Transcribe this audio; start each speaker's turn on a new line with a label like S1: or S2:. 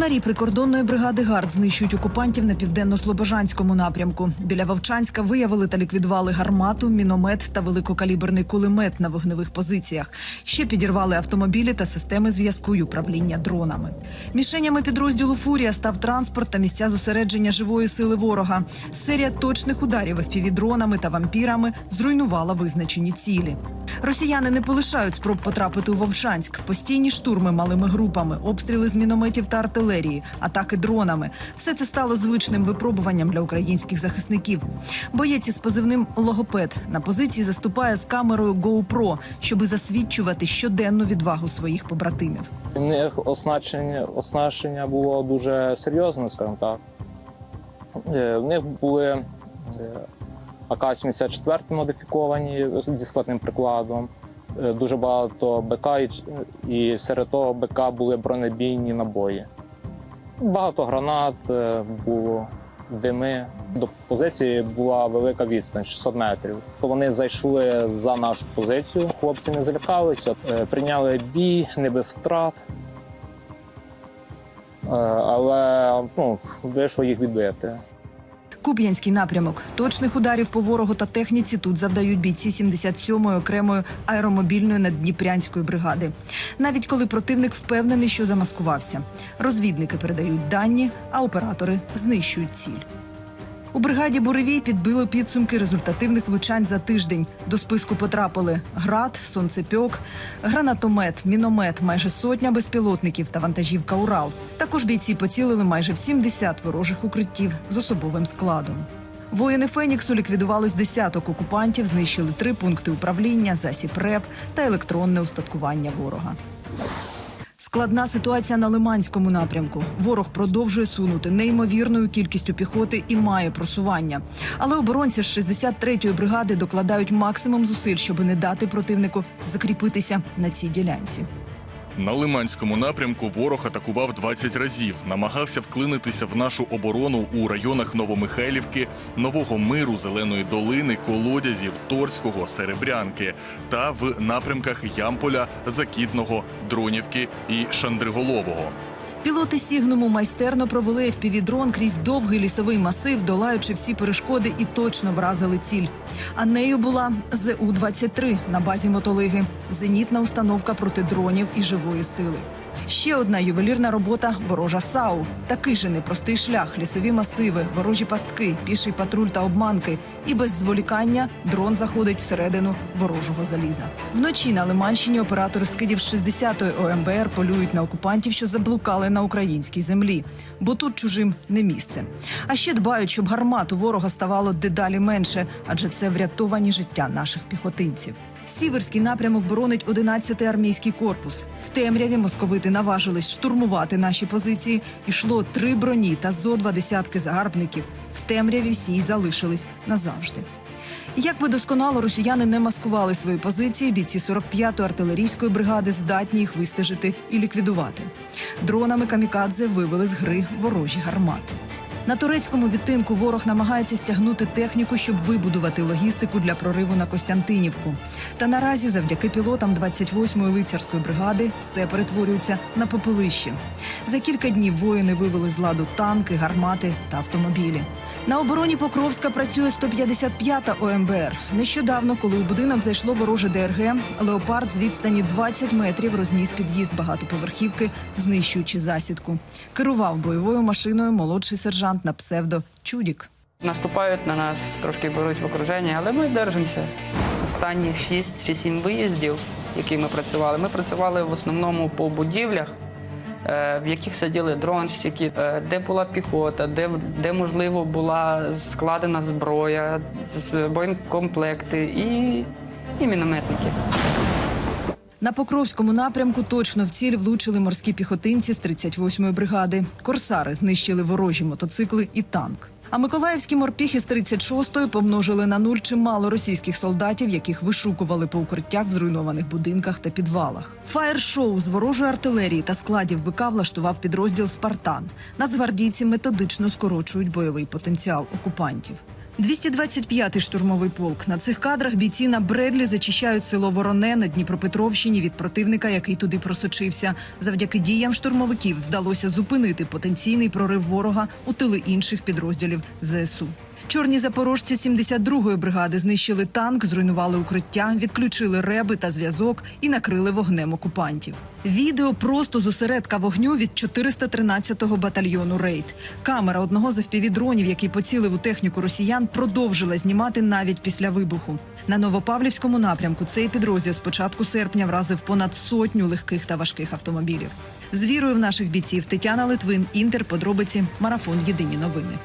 S1: Дронарі прикордонної бригади ГАРД знищують окупантів на південно-слобожанському напрямку. Біля Вовчанська виявили та ліквідували гармату, міномет та великокаліберний кулемет на вогневих позиціях. Ще підірвали автомобілі та системи зв'язку й управління дронами. Мішенями підрозділу Фурія став транспорт та місця зосередження живої сили ворога. Серія точних ударів FPV-дронами та вампірами зруйнувала визначені цілі. Росіяни не полишають спроб потрапити у Вовчанськ. Постійні штурми малими групами, обстріли з мінометів та артилерії, атаки дронами. Все це стало звичним випробуванням для українських захисників. Боєць із позивним логопед на позиції заступає з камерою GoPro, щоби засвідчувати щоденну відвагу своїх побратимів.
S2: У них оснащення, оснащення було дуже серйозне, скажімо так. Е, В них були е, АК-74 модифіковані зі складним прикладом. Е, Дуже багато БК, і серед того БК були бронебійні набої. Багато гранат е, було, дими. До позиції була велика відстань 600 метрів. Вони зайшли за нашу позицію. Хлопці не залякалися, е, прийняли бій не без втрат. Але ну, вийшло їх відбити.
S1: Куп'янський напрямок точних ударів по ворогу та техніці тут завдають бійці 77-ї окремої аеромобільної наддніпрянської бригади. Навіть коли противник впевнений, що замаскувався. Розвідники передають дані, а оператори знищують ціль. У бригаді Буревій підбили підсумки результативних влучань за тиждень. До списку потрапили град, сонцепьок, гранатомет, міномет, майже сотня безпілотників та вантажівка Урал. Також бійці поцілили майже в 70 ворожих укриттів з особовим складом. Воїни Феніксу ліквідували з десяток окупантів, знищили три пункти управління, засіб РЕП та електронне устаткування ворога. Складна ситуація на Лиманському напрямку. Ворог продовжує сунути неймовірною кількістю піхоти і має просування. Але оборонці з 63-ї бригади докладають максимум зусиль, щоб не дати противнику закріпитися на цій ділянці.
S3: На Лиманському напрямку ворог атакував 20 разів, намагався вклинитися в нашу оборону у районах Новомихайлівки, Нового Миру, Зеленої долини, Колодязів, Торського, Серебрянки та в напрямках Ямполя, Закітного, Дронівки і Шандриголового.
S1: Пілоти Сігнуму майстерно провели FPV-дрон крізь довгий лісовий масив, долаючи всі перешкоди і точно вразили ціль. А нею була ЗУ-23 на базі мотолиги. Зенітна установка проти дронів і живої сили. Ще одна ювелірна робота ворожа САУ. Такий же непростий шлях, лісові масиви, ворожі пастки, піший патруль та обманки. І без зволікання дрон заходить всередину ворожого заліза. Вночі на Лиманщині оператори скидів з 60-ї ОМБР полюють на окупантів, що заблукали на українській землі, бо тут чужим не місце. А ще дбають, щоб гармат у ворога ставало дедалі менше, адже це врятовані життя наших піхотинців. Сіверський напрямок боронить 11-й армійський корпус. В темряві московити наважились штурмувати наші позиції. Ішло три броні та зо два десятки загарбників. В темряві всі й залишились назавжди. Як би досконало росіяни не маскували свої позиції, бійці 45-ї артилерійської бригади здатні їх вистежити і ліквідувати. Дронами камікадзе вивели з гри ворожі гармати. На турецькому відтинку ворог намагається стягнути техніку, щоб вибудувати логістику для прориву на Костянтинівку. Та наразі, завдяки пілотам 28-ї лицарської бригади, все перетворюється на попелище. За кілька днів воїни вивели з ладу танки, гармати та автомобілі. На обороні Покровська працює 155-та ОМБР. Нещодавно, коли у будинок зайшло вороже ДРГ, леопард з відстані 20 метрів розніс під'їзд багатоповерхівки, знищуючи засідку. Керував бойовою машиною молодший сержант на псевдо Чудік.
S4: Наступають на нас, трошки беруть в окруження, але ми держимося. Останні 6 чи 7 виїздів, які ми працювали, ми працювали в основному по будівлях, в яких сиділи дронщики, е, де була піхота, де, де можливо була складена зброя, боєкомплекти і, і мінометники.
S1: На Покровському напрямку точно в ціль влучили морські піхотинці з 38-ї бригади. Корсари знищили ворожі мотоцикли і танк. А миколаївські морпіхи з 36-ї помножили на нуль чимало російських солдатів, яких вишукували по укриттях в зруйнованих будинках та підвалах. Фаєр-шоу з ворожої артилерії та складів БК влаштував підрозділ Спартан. Нацгвардійці методично скорочують бойовий потенціал окупантів. 225-й штурмовий полк. На цих кадрах бійці на Бредлі зачищають село Вороне на Дніпропетровщині від противника, який туди просочився. Завдяки діям штурмовиків вдалося зупинити потенційний прорив ворога у тили інших підрозділів ЗСУ. Чорні запорожці 72-ї бригади знищили танк, зруйнували укриття, відключили реби та зв'язок і накрили вогнем окупантів. Відео просто з осередка вогню від 413-го батальйону Рейд. Камера одного з FPV-дронів, який поцілив у техніку росіян, продовжила знімати навіть після вибуху. На Новопавлівському напрямку цей підрозділ з початку серпня вразив понад сотню легких та важких автомобілів. З вірою в наших бійців Тетяна Литвин, Інтер, подробиці, марафон Єдині новини.